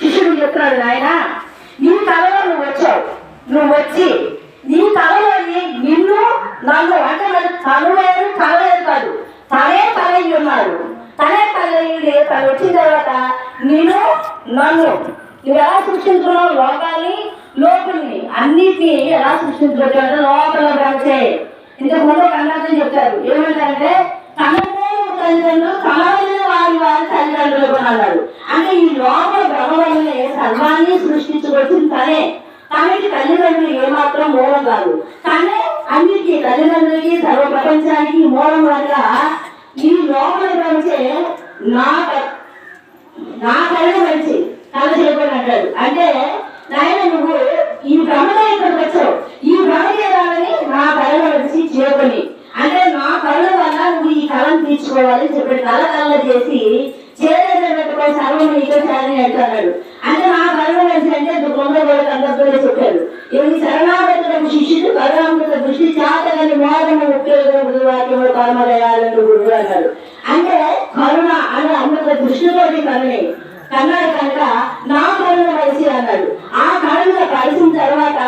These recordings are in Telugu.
శిష్యుడు చెప్తున్నాడు నాయన నీ కళలో నువ్వు వచ్చావు. నువ్వు వచ్చి నీ కళలోని నిన్ను నన్ను అంటే మరి తను లేదు తల లేదు కాదు తనే తలయ్యి ఉన్నాడు తనే తలయ్యి తను వచ్చిన తర్వాత నేను నన్ను నువ్వు ఎలా సృష్టించున్నావు లోకాన్ని లోకుల్ని అన్నిటినీ ఎలా సృష్టించుకోవచ్చు అంటే లోపల బ్రహ్మచే ఇంతకు ముందు కన్నర్థం చెప్తారు ఏమంటారంటే తన తల్లిదండ్రులు తమలైన వారి వారి తల్లిదండ్రులు అన్నాడు అంటే ఈ లోపల బ్రహ్మవల్లే సర్వాన్ని సృష్టించవలసిన తనే. తనకి తల్లిదండ్రులు ఏమాత్రం మూలం కాదు. తనే అన్నిటికీ తల్లిదండ్రులకి సర్వ ప్రపంచానికి మూలం వల్ల ఈ లోపల బ్రహ్మచే నా నా కళ్ళ మంచి. కళ్ళ చేయబడి అంటాడు. అంటే నాయన నువ్వు ఈ భ్రమలో ఇక్కడికి వచ్చావు. ఈ భ్రమణాలని నా కళ్ళ వచ్చి చేయబడి అంటే నా కళ్ళ వల్ల నువ్వు ఈ కళను తీర్చుకోవాలని చెప్పాడు. కళ్ళ కళ్ళ చేసి నీతో చేరని అంటున్నాడు అంటే మా కళ్ళ అంటే దుఃఖంలో కూడా అందరితో చెప్పారు ఇవి శరణాగతులకు శిష్యుడు కరుణామృత దృష్టి చాతగని మోదము ఉపయోగం వాక్యములు పరమదయాలను గురువు అన్నారు అంటే కరుణ అని అమృత దృష్టితోటి కరుణే. కన్నాడు కనుక నా కరుణ వయసి అన్నాడు. ఆ కరుణ కలిసిన తర్వాత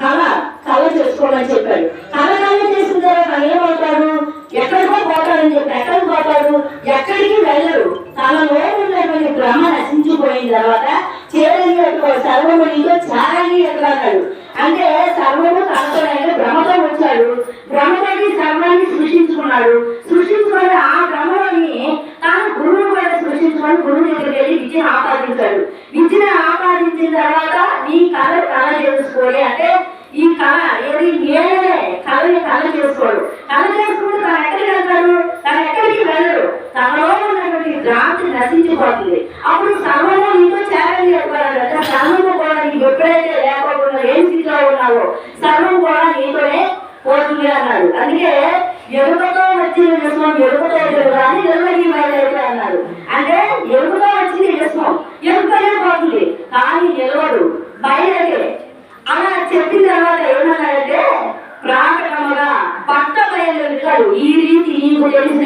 కళ కళ చేసుకోమని చెప్పాడు కళ కళ చేసిన తర్వాత ఏమవుతాడు ఎక్కడికో పోతాడని చెప్పి ఎక్కడికి పోతాడు ఎక్కడికి వెళ్ళరు తనలో ఉన్నటువంటి భ్రమ నశించిపోయిన తర్వాత చేరని సర్వము నీతో చారని ఎక్కడన్నాడు అంటే సర్వము తనతో అంటే భ్రమతో వచ్చాడు. భ్రమతోటి సర్వాన్ని సృష్టించుకున్నాడు. సృష్టించుకున్న ఆ భ్రమలోని తాను గురువును కూడా సృష్టించుకొని గురువు దగ్గరికి వెళ్ళి విద్యను ఆపాదించాడు. విద్యను ఆపాదించిన తర్వాత నీ కళ కళ చేసుకోవాలి అంటే ఈ కళ ఏది నేనే కళని కళ చేసుకోడు. కళ చేసుకుంటే తను ఎక్కడికి వెళ్తాడు? తను ఎక్కడికి వెళ్ళడు. తనలో రాత్రి నశించిపోతుంది. అప్పుడు సర్వము నీతో చేరని చెప్పాడు సర్వము కూడా నీకు ఎప్పుడైతే లేకపోకుండా ఏం స్థితిలో ఉన్నావో సర్వం కూడా నీతోనే పోతుంది అన్నాడు. అందుకే ఎరుకతో వచ్చిన విషయం ఎరుకతో కానీ అని అన్నాడు. అంటే ఎరుకతో వచ్చింది విషయం ఎరుకనే పోతుంది. కానీ నిలవడు బయలుదే అలా చెప్పిన తర్వాత ఏమన్నాడంటే ప్రాకటముగా పట్ట బయలుదేరుతాడు ఈ రీతి నీకు తెలిసిన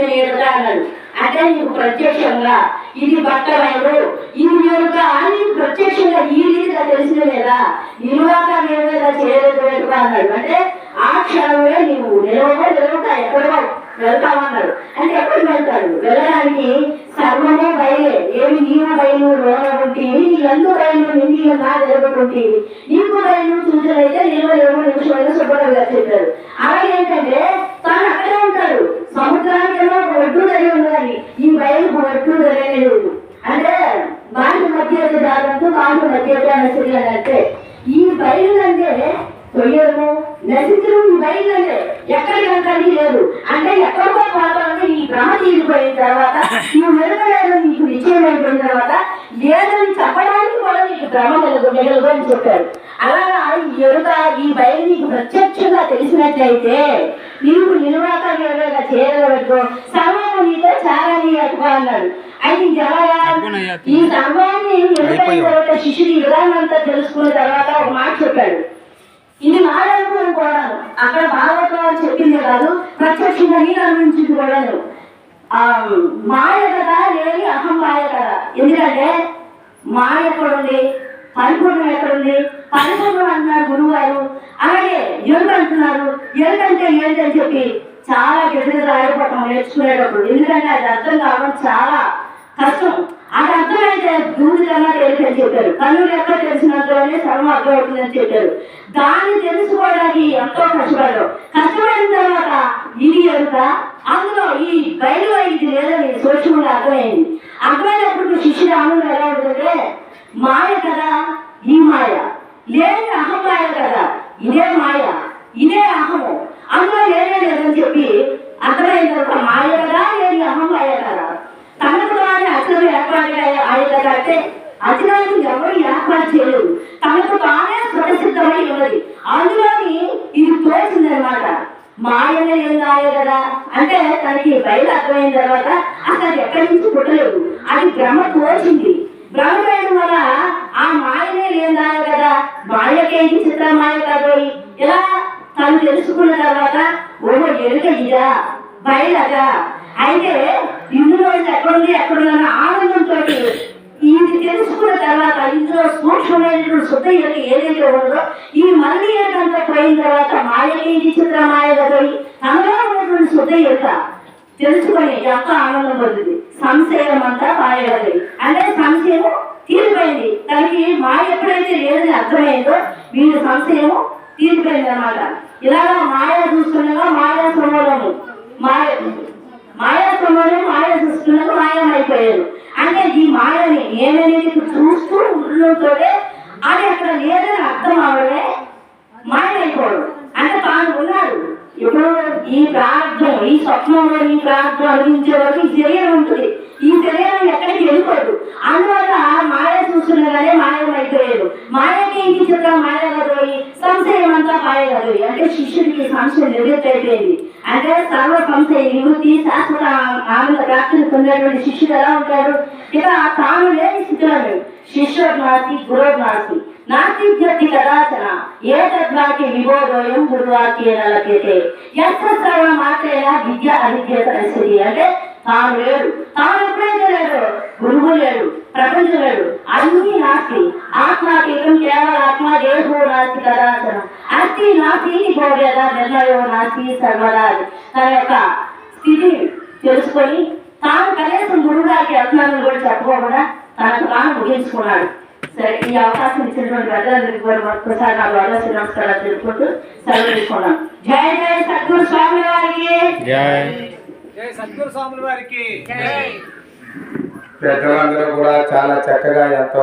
అన్నాడు. అంటే నీకు ప్రత్యక్షంగా. ఇది బట్ట ఇది యొక్క అని ప్రత్యక్షంగా ఈ రీతిగా తెలిసిన లేదా నిలువాక ఇలా చేయలేదు అన్నాడు అంటే ఆ క్షణమే నీవు నిలవో నిలవక ఎక్కడో వెళ్తామన్నాడు అంటే ఎక్కడికి వెళ్తాడు వెళ్ళడానికి సర్వమే బయలే. ఏమి నీవు బయలు లోన ఉంటేవి నీ ఎందు బయలు నిండి నా జరుగుతుంటేవి నీకు బయలు సూచనైతే నిలవలేమో నిమిషమైనా శుభ్రంగా అయితే శుభ్రంగా చెప్పాడు ఏంటంటే తాను బయలు వెళ్ళలేదు. లేదు అంటే వాటి మధ్య దాదాపు వాటి మధ్య నచ్చరి అని అంటే ఈ బయలు అంటే తొయ్యము నశించడం ఈ బయలు ఎక్కడికి వెళ్ళడానికి లేదు. అంటే ఎక్కడికో పోతానికి ఈ భ్రమ తీరిపోయిన తర్వాత ఈ వెలుగలేదు నీకు నిశ్చయం అయిపోయిన తర్వాత లేదని చెప్పడానికి కూడా నీకు భ్రమ కలదు మెలుగు అని చెప్పారు. అలాగా ఈ ఎరుక ఈ బయలు నీకు ప్రత్యక్షంగా తెలిసినట్లయితే నీవు నిలువాక నిలవగా చేయగలగో సర్వము నీతో చాలని అటుగా అన్నాడు. అయితే ఈ సర్వాన్ని ఎదురైన తర్వాత శిష్యుడు విధానం అంతా తెలుసుకున్న తర్వాత ఒక మాట చెప్పాడు. ఇది నాడనుకు అనుకోవడాను అక్కడ భాగవతం చెప్పింది కాదు ప్రత్యక్షంగా నేను అనుభవించింది ఆ మాయ కదా లేని అహం మాయ కదా ఎందుకంటే మాయ ఎక్కడుంది పరిపూర్ణం ఎక్కడుంది? పరిపూర్ణం గారు అలాగే ఎరుక అంటున్నారు ఏంటని చెప్పి చాలా గట్టిగా రాయపడటం నేర్చుకునేటప్పుడు. ఎందుకంటే అది అర్థం కావడం చాలా కష్టం. అది అర్థమైతే భూమి కన్నా తెలుసని చెప్పారు? కన్నులు ఎక్కడ తెలిసినంతలోనే సర్వం అర్థమవుతుందని చెప్పారు. దాన్ని తెలుసుకోవడానికి ఎంతో కష్టపడ్డారు కష్టపడిన తర్వాత ఇది ఎరుక అందులో ఈ బయలు ఇది లేదని సూక్ష్మంగా అర్థమైంది. అర్థమైనప్పుడు శిష్యుడు ఆనందం ఎలా ఉంటుందంటే మాయ కదా ఈ మాయ. లేని అహం మాయ కదా ఇదే మాయ. ఇదే అహము. అందులో లేనే లేదని చెప్పి అర్థమైన తర్వాత మాయ కదా లేని అహం మాయ కదా తనకు తానే అసలు ఏర్పాటు ఆయన కదా అంటే అతిరాజు ఎవరు ఏర్పాటు చేయలేదు. తనకు తానే స్వతసిద్ధమై ఉన్నది. అందులోని ఇది తోచిందనమాట మాయనే ఏందాయ కదా. అంటే తనకి బయట అర్థమైన తర్వాత అసలు ఎక్కడి నుంచి పుట్టలేదు. అది భ్రమ తోచింది. భ్రమ వల్ల ఆ మాయనే లేదాయ కదా. మాయకేంటి చిత్ర మాయ కాదు ఇలా తను తెలుసుకున్న తర్వాత ఓహో ఎరుక ఇదా? బయలగా అయితే ఇందులో ఎక్కడుంది ఎక్కడుందని ఆనందంతో ఇది తెలుసుకున్న తర్వాత ఇందులో సూక్ష్మమైనటువంటి శుద్ధ ఎరుక ఏదైతే ఉందో ఈ మళ్ళీ ఎరుకంతా పోయిన తర్వాత మాయకి చిత్ర మాయ గదవి తనలో ఉన్నటువంటి శుద్ధ ఎరుక తెలుసుకొని ఎంత ఆనందం పొందుతుంది సంశయం అంతా మాయగలది అంటే సంశయం తీరిపోయింది. తనకి మాయ ఎప్పుడైతే లేదని అర్థమైందో వీడి సంశయము తీరిపోయింది అనమాట ఇలాగ మాయా చూస్తుండగా మాయా సమూలము మాయ. మాయా సమూలం మాయా చూస్తుండగా మాయమైపోయారు అంటే ఈ మాయని ఏమనేది చూస్తూ ఉండడంతోనే అది అక్కడ లేదని అర్థం అవడమే మాయమైపోవడం. అంటే తాను ఉన్నాడు. ఇప్పుడు ఈ ప్రార్థన ఈ స్వప్నంలో ఈ ప్రార్థన అందించే వరకు ఈ శరీరం ఉంటుంది ఈ శరీరం ఎక్కడికి వెళ్ళిపోదు అందువల్ల మాయ చూస్తుండగానే మాయమైపోయాడు మాయకి ఇంటి చుట్టూ మాయగా పోయి సంశయం అంతా మాయ కాదు అంటే శిష్యుడికి సంశయం నివృత్తి అయిపోయింది అంటే సర్వ సంశయ నివృత్తి శాశ్వత ఆనంద ప్రాప్తిని పొందేటువంటి శిష్యుడు ఎలా ఉంటాడు ఇలా తాను లేని స్థితిలో లేడు. శిష్యుడు నాస్తి గురువు నాస్తి నాస్తి వ్యక్తి కదాచన ఏతద్వాకి విబోధోయం గురువాక్యేన లభ్యతే యస్య శ్రవణ మాత్రేన విద్య అవిద్యత నశ్యతి అంటే తాను లేడు. తాను ఎప్పుడైతే లేడు గురువు లేడు ప్రపంచం లేడు అన్ని నాస్తి. ఆత్మాతీతం కేవల ఆత్మ దేహో నాస్తి కదాచన అస్తి నాస్తి భోగేద నిర్ణయో నాస్తి సర్వదా. తన యొక్క స్థితిని తెలుసుకొని తాను కనీసం గురువుగారికి వెళ్తున్నానని కూడా చెప్పుకోకుండా తనకు తాను ముగించుకున్నాడు. సరే ఈ అవకాశం ఇచ్చినటువంటి పెద్దలందరికీ కూడా మరొకసారి నా ద్వారా నమస్కారాలు తెలుపుకుంటూ సెలవు తీసుకున్నాను జై జై సద్గురు స్వామి వారికి! జై. జై సద్గురు స్వాముల వారికి. పెద్దలందరూ కూడా చాలా చక్కగా ఎంతో